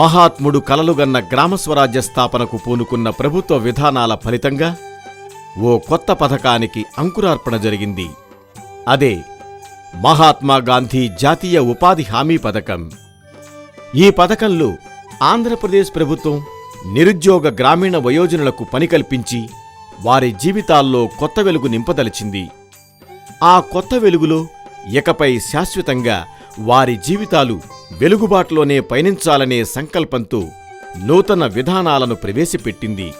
మహాత్ముడు కలలుగన్న గ్రామ స్వరాజ్య స్థాపనకు పూనుకున్న ప్రభుత్వ విధానాల ఫలితంగా ఓ కొత్త పథకానికి అంకురార్పణ జరిగింది. అదే మహాత్మా గాంధీ జాతీయ ఉపాధి హామీ పథకం. ఈ పథకంలో ఆంధ్రప్రదేశ్ ప్రభుత్వం నిరుద్యోగ గ్రామీణ వయోజనులకు పని కల్పించి వారి జీవితాల్లో కొత్త వెలుగు నింపదలిచింది. ఆ కొత్త వెలుగులో ఇకపై శాశ్వతంగా వారి జీవితాలు వెలుగుబాటులోనే పయనించాలనే సంకల్పంతో నూతన విధానాలను ప్రవేశపెట్టింది.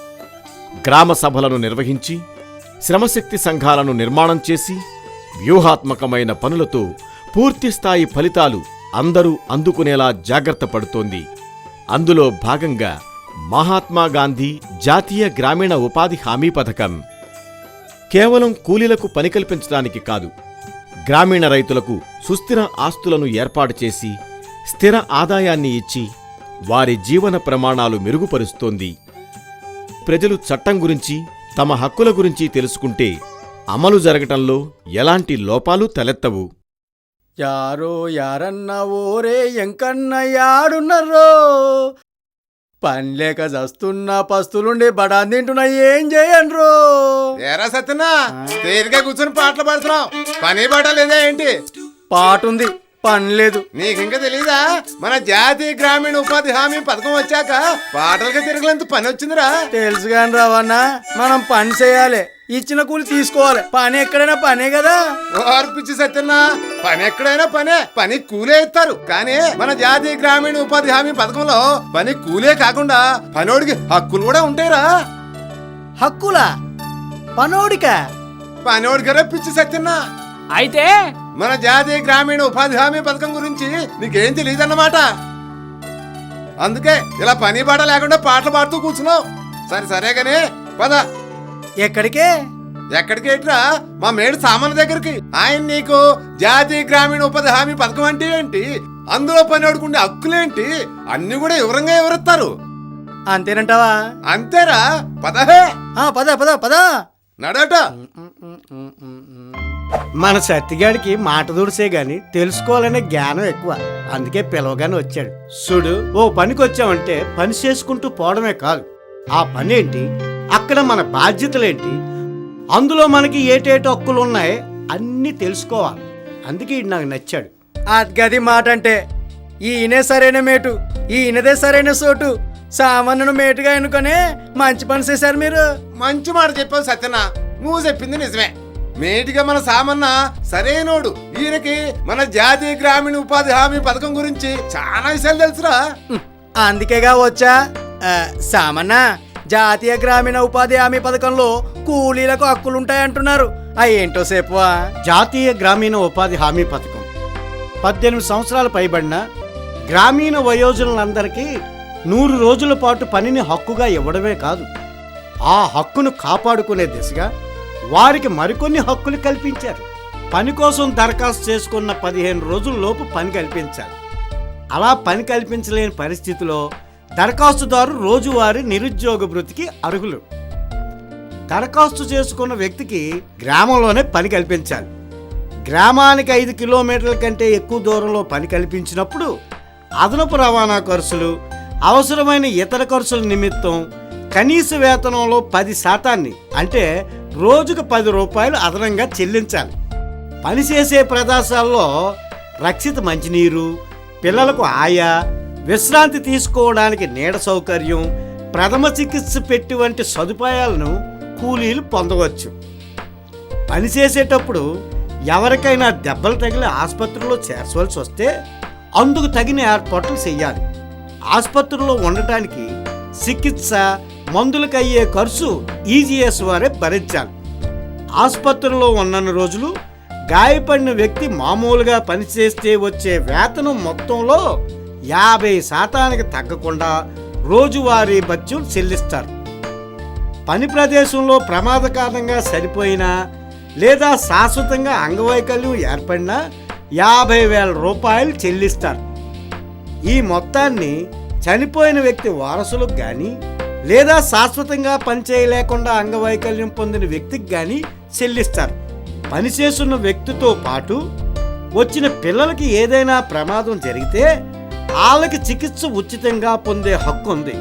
గ్రామ సభలను నిర్వహించి శ్రమశక్తి సంఘాలను నిర్మాణం చేసి వ్యూహాత్మకమైన పనులతో పూర్తిస్థాయి ఫలితాలు అందరూ అందుకునేలా జాగ్రత్త పడుతోంది. అందులో భాగంగా మహాత్మాగాంధీ జాతీయ గ్రామీణ ఉపాధి హామీ పథకం. కేవలం కూలీలకు పని కల్పించడానికి కాదు గ్రామీణ రైతులకు సుస్థిర ఆస్తులను ఏర్పాటు చేసి స్థిర ఆదాయాన్ని ఇచ్చి వారి జీవన ప్రమాణాలు మెరుగుపరుస్తోంది. ప్రజలు చట్టం గురించి తమ హక్కుల గురించి తెలుసుకుంటే అమలు జరగటంలో ఎలాంటి లోపాలు తలెత్తవు. యారో యారన్న ఓరే ఎంకన్న యాడున్నరో పని లేక చస్తున్నా పస్తులుండి బడా తింటున్నా ఏం చేయన్రో? ఏరా సత్యనా? తేలిగా కూర్చొని పాటలు పాడుతున్నావు. పని పాట లేదా ఏంటి? పాటుంది. పని లేదు నీకింకా తెలీదా? మన జాతీయ గ్రామీణ ఉపాధి హామీ పథకం వచ్చాక పాటలకి తిరగలేంత పని వచ్చిందిరా. తెలుసు కాని రావన్న మనం పని చేయాలి. ఇచ్చిన కూలి తీసుకోవాలి. పని ఎక్కడైనా పనే కదా? ఓర్పిచ్చి సత్యన్నా పని ఎక్కడైనా పనే. పని కూలే ఇస్తారు. కానీ మన జాతీయ గ్రామీణ ఉపాధి హామీ పథకంలో పని కూలే కాకుండా పనోడికి హక్కులు కూడా ఉంటాయిరా. హక్కులా? పనోడికా? పనోడికి రా పిచ్చి సత్యన్నా. అయితే మన జాతీయ గ్రామీణ ఉపాధి హామీ పథకం గురించి నీకేం తెలియదన్నమాట? అందుకే ఇలా పని పాట లేకుండా పాటలు పాడుతూ కూర్చున్నావు. సరే సరే గానీ పద. ఎక్కడికే? ఎక్కడికి ఏంట్రా? మా మేడు సామాన్ల దగ్గరికి. ఆయన నీకు జాతీయ గ్రామీణ ఉపాధి హామీ పథకం అంటే ఏంటి? అందులో పని అడుకుండే హక్కులేంటి? అన్ని కూడా వివరంగా వివరిస్తారు. అంతేనంటావా? అంతేరా? పదహే ఆ, పద పద పద. నడట మన సత్తిగాడికి మాట దుడిసే గాని తెలుసుకోవాలనే జ్ఞానం ఎక్కువ. అందుకే పిలవగానే వచ్చాడు. చూడు ఓ పనికి వచ్చామంటే పని చేసుకుంటూ పోవడమే కాదు. ఆ పని ఏంటి అక్కడ మన బాధ్యతలేంటి? అందులో మనకి ఏటేటి హక్కులు ఉన్నాయి అన్నీ తెలుసుకోవాలి. అందుకే ఈడు నాకు నచ్చాడు. గది మాట అంటే ఈయనే సరైన మేటు ఈయనదే సరైన సోటు. సామాన్యును మేటుగా ఎన్నుకొనే మంచి పని చేశారు మీరు. మంచి మాట చెప్పావు సత్యన నువ్వు చెప్పింది నిజమే. మేటిగా మన సామన్న సరైనోడు. ఈయనకి మన జాతీయ గ్రామీణ ఉపాధి హామీ పథకం గురించి చాలా విషయాలు తెలుసురా. అందుకేగా వచ్చా? సామన్న జాతీయ గ్రామీణ ఉపాధి హామీ పథకంలో కూలీలకు హక్కులుంటాయంటున్నారు. ఆ ఏంటో సేపువా? జాతీయ గ్రామీణ ఉపాధి హామీ పథకం. పద్దెనిమిది సంవత్సరాలు పైబడిన గ్రామీణ వయోజనులందరికీ నూరు రోజుల పాటు పనిని హక్కుగా ఇవ్వడమే కాదు ఆ హక్కును కాపాడుకునే దిశగా వారికి మరికొన్ని హక్కులు కల్పించారు. పని కోసం దరఖాస్తు చేసుకున్న పదిహేను రోజుల్లోపు పని కల్పించాలి అలా పని కల్పించలేని పరిస్థితిలో దరఖాస్తుదారు రోజువారీ నిరుద్యోగ భృతికి అర్హులు. దరఖాస్తు చేసుకున్న వ్యక్తికి గ్రామంలోనే పని కల్పించాలి. గ్రామానికి ఐదు కిలోమీటర్ల కంటే ఎక్కువ దూరంలో పని కల్పించినప్పుడు అదనపు రవాణా ఖర్చులు అవసరమైన ఇతర ఖర్చుల నిమిత్తం కనీస వేతనంలో పది శాతాన్ని అంటే రోజుకు పది రూపాయలు అదనంగా చెల్లించాలి. పనిచేసే ప్రదేశాల్లో రక్షిత మంచినీరు పిల్లలకు ఆయా విశ్రాంతి తీసుకోవడానికి నీడ సౌకర్యం ప్రథమ చికిత్స పెట్టి వంటి సదుపాయాలను కూలీలు పొందవచ్చు. పనిచేసేటప్పుడు ఎవరికైనా దెబ్బలు తగిలి ఆసుపత్రిలో చేర్చవలసి వస్తే అందుకు తగిన ఏర్పాట్లు చేయాలి. ఆసుపత్రిలో ఉండటానికి చికిత్స మందులకయ్యే ఖర్చు ఈజీఎస్ వారే భరించాలి. ఆసుపత్రిలో ఉన్న రోజులు గాయపడిన వ్యక్తి మామూలుగా పనిచేస్తే వచ్చే వేతనం మొత్తంలో యాభై శాతానికి తగ్గకుండా రోజువారీ భత్యం చెల్లిస్తారు. పని ప్రదేశంలో ప్రమాదకారణంగా సరిపోయినా లేదా శాశ్వతంగా అంగవైకల్యం ఏర్పడినా యాభై వేల రూపాయలు చెల్లిస్తారు. ఈ మొత్తాన్ని చనిపోయిన వ్యక్తి వారసులకు కానీ లేదా శాశ్వతంగా పనిచేయలేకుండా అంగవైకల్యం పొందిన వ్యక్తికి కానీ చెల్లిస్తారు. పనిచేస్తున్న వ్యక్తితో పాటు వచ్చిన పిల్లలకి ఏదైనా ప్రమాదం జరిగితే వాళ్ళకి చికిత్స ఉచితంగా పొందే హక్కు ఉంది.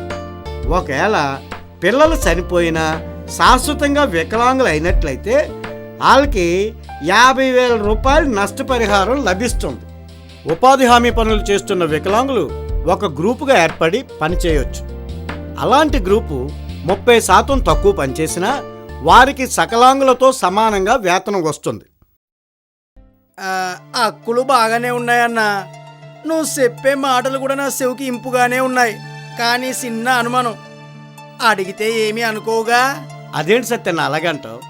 ఒకవేళ పిల్లలు చనిపోయినా శాశ్వతంగా వికలాంగులు అయినట్లయితే వాళ్ళకి యాభై వేల రూపాయలు నష్టపరిహారం లభిస్తుంది. ఉపాధి హామీ పనులు చేస్తున్న వికలాంగులు ఒక గ్రూపుగా ఏర్పడి పనిచేయొచ్చు అలాంటి గ్రూపు ముప్పై శాతం తక్కువ పనిచేసినా వారికి సకలాంగులతో సమానంగా వేతనం వస్తుంది. హక్కులు బాగానే ఉన్నాయన్నా. నువ్వు చెప్పే మాటలు కూడా నా చెవికి ఇంపుగానే ఉన్నాయి. కానీ చిన్న అనుమానం. అడిగితే ఏమీ అనుకోగా అదేంటి సత్యన్న అలాగంటావు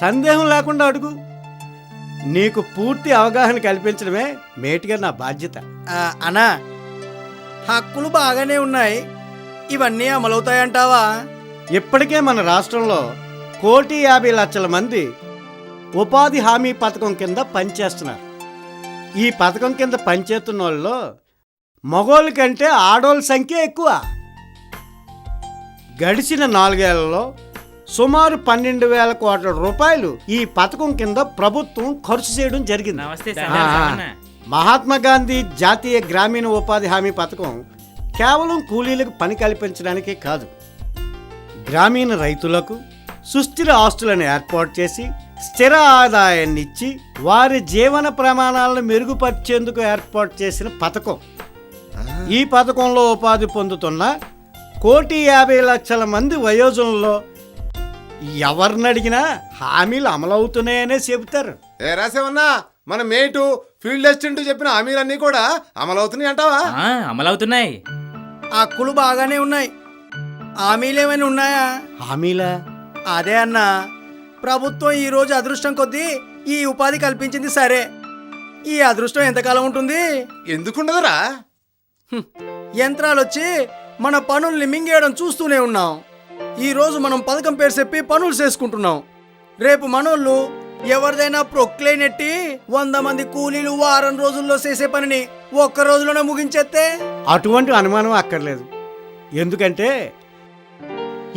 సందేహం లేకుండా అడుగు. నీకు పూర్తి అవగాహన కల్పించడమే మేటిగా నా బాధ్యత. అనా హక్కులు బాగానే ఉన్నాయి. ఇవన్నీ అమలవుతాయంటావా? ఇప్పటికే మన రాష్ట్రంలో కోటి యాభై లక్షల మంది ఉపాధి హామీ పథకం కింద పనిచేస్తున్నారు. ఈ పథకం కింద పనిచేస్తున్న వాళ్ళలో మగోళ్ళ కంటే ఆడోళ్ళ సంఖ్య ఎక్కువ. గడిచిన నాలుగేళ్ళలో సుమారు పన్నెండు వేల కోట్ల రూపాయలు ఈ పథకం కింద ప్రభుత్వం ఖర్చు చేయడం జరిగింది. మహాత్మా గాంధీ జాతీయ గ్రామీణ ఉపాధి హామీ పథకం కేవలం కూలీలకు పని కల్పించడానికే కాదు గ్రామీణ రైతులకు సుస్థిర ఆస్తులను ఏర్పాటు చేసి స్థిర ఆదాయాన్ని ఇచ్చి వారి జీవన ప్రమాణాలను మెరుగుపరిచేందుకు ఏర్పాటు చేసిన పథకం. ఈ పథకంలో ఉపాధి పొందుతున్న కోటి యాభై లక్షల మంది వయోజనంలో ఎవరిని అడిగినా హామీలు అమలవుతున్నాయనే చెబుతారు. ఏ రాసేవన్నా మన మేటు ఫీల్డ్ అసిస్టెంట్ చెప్పిన హామీలన్నీ కూడా అమలవుతున్నాయి అంటావా ఆ, అమలవుతున్నాయి. హక్కులు బాగానే ఉన్నాయి. హామీలు ఏమైనా ఉన్నాయా? హామీలా? అదే అన్నా. ప్రభుత్వం ఈ రోజు అదృష్టం కొద్దీ ఈ ఉపాధి కల్పించింది సరే. ఈ అదృష్టం ఎంతకాలం ఉంటుంది? ఎందుకుండదురా. యంత్రాలు వచ్చి మన పనుల్ని మింగేయడం చూస్తూనే ఉన్నాం. ఈ రోజు మనం పథకం పేరు చెప్పి పనులు చేసుకుంటున్నాం. రేపు మనోళ్ళు ఎవరిదైనా ప్రొక్లైన్ ఎట్టి వంద మంది కూలీలు వారం రోజుల్లో చేసే పనిని ఒక్క రోజులోనే ముగించేస్తే? అటువంటి అనుమానం అక్కర్లేదు. ఎందుకంటే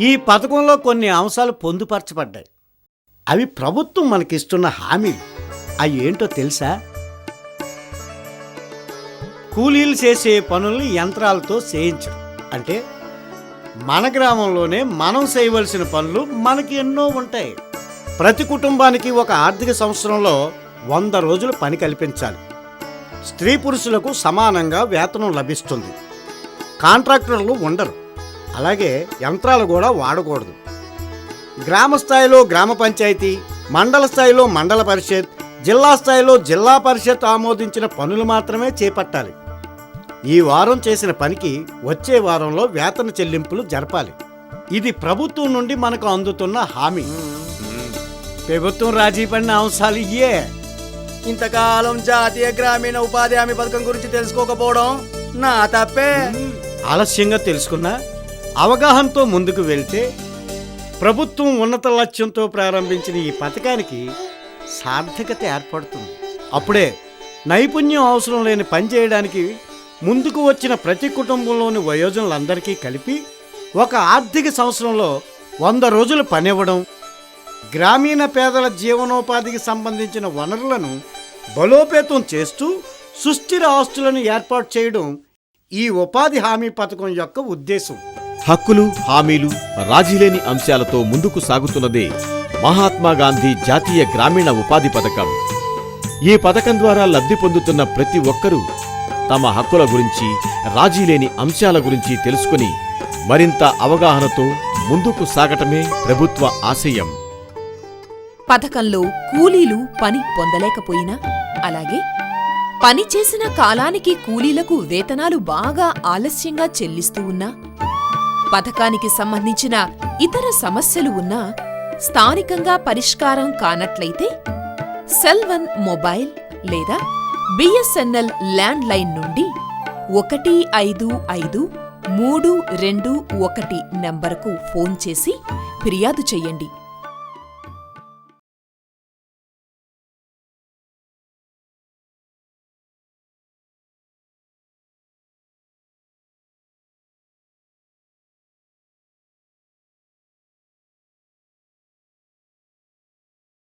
ఈ పథకంలో కొన్ని అంశాలు పొందుపరచబడ్డాయి. అవి ప్రభుత్వం మనకిస్తున్న హామీలు. అవి ఏంటో తెలుసా? కూలీలు చేసే పనుల్ని యంత్రాలతో చేయించడం. అంటే మన గ్రామంలోనే మనం చేయవలసిన పనులు మనకి ఎన్నో ఉంటాయి. ప్రతి కుటుంబానికి ఒక ఆర్థిక సంవత్సరంలో వంద రోజులు పని కల్పించాలి. స్త్రీ పురుషులకు సమానంగా వేతనం లభిస్తుంది. కాంట్రాక్టర్లు ఉండరు. అలాగే యంత్రాలు కూడా వాడకూడదు. గ్రామ స్థాయిలో గ్రామ పంచాయతీ మండల స్థాయిలో మండల పరిషత్ జిల్లా స్థాయిలో జిల్లా పరిషత్ ఆమోదించిన పనులు మాత్రమే చేపట్టాలి. ఈ వారం చేసిన పనికి వచ్చే వారంలో వేతన చెల్లింపులు జరపాలి. ఇది ప్రభుత్వం నుండి మనకు అందుతున్న హామీ. ప్రభుత్వం రాజీ పడిన అంశాలు ఇయే ఇంతకాలం జాతీయ గ్రామీణ ఉపాధి హామీ పథకం గురించి తెలుసుకోకపోవడం నా తప్పే. ఆలస్యంగా తెలుసుకున్నా అవగాహనతో ముందుకు వెళ్తే ప్రభుత్వం ఉన్నత లక్ష్యంతో ప్రారంభించిన ఈ పథకానికి సార్థకత ఏర్పడుతుంది. అప్పుడే నైపుణ్యం అవసరం లేని పని చేయడానికి ముందుకు వచ్చిన ప్రతి కుటుంబంలోని వయోజనులందరికీ కలిపి ఒక ఆర్థిక సంవత్సరంలో వంద రోజులు పనివ్వడం గ్రామీణ పేదల జీవనోపాధికి సంబంధించిన వనరులను బలోపేతం చేస్తూ సుస్థిర ఆస్తులను ఏర్పాటు చేయడం ఈ ఉపాధి హామీ పథకం యొక్క ఉద్దేశం. హక్కులు హామీలు రాజీలేని అంశాలతో ముందుకు సాగుతున్నదే మహాత్మా గాంధీ జాతీయ గ్రామీణ ఉపాధి పథకం. ఈ పథకం ద్వారా లబ్ధి పొందుతున్న ప్రతి ఒక్కరూ తమ హక్కుల గురించి రాజీలేని అంశాల గురించి తెలుసుకుని మరింత అవగాహనతో ముందుకు సాగటమే ప్రభుత్వ ఆశయం. పథకంలో కూలీలు పని పొందలేకపోయినా అలాగే పని చేసిన కాలానికి కూలీలకు వేతనాలు బాగా ఆలస్యంగా చెల్లిస్తూ ఉన్నా పథకానికి సంబంధించిన ఇతర సమస్యలు ఉన్నా స్థానికంగా పరిష్కారం కానట్లయితే సెల్వన్ మొబైల్ లేదా బిఎస్ఎన్ఎల్ ల్యాండ్ లైన్ నుండి ఒకటి ఐదు ఐదు మూడు రెండు ఒకటి నంబరుకు ఫోన్ చేసి ఫిర్యాదు చెయ్యండి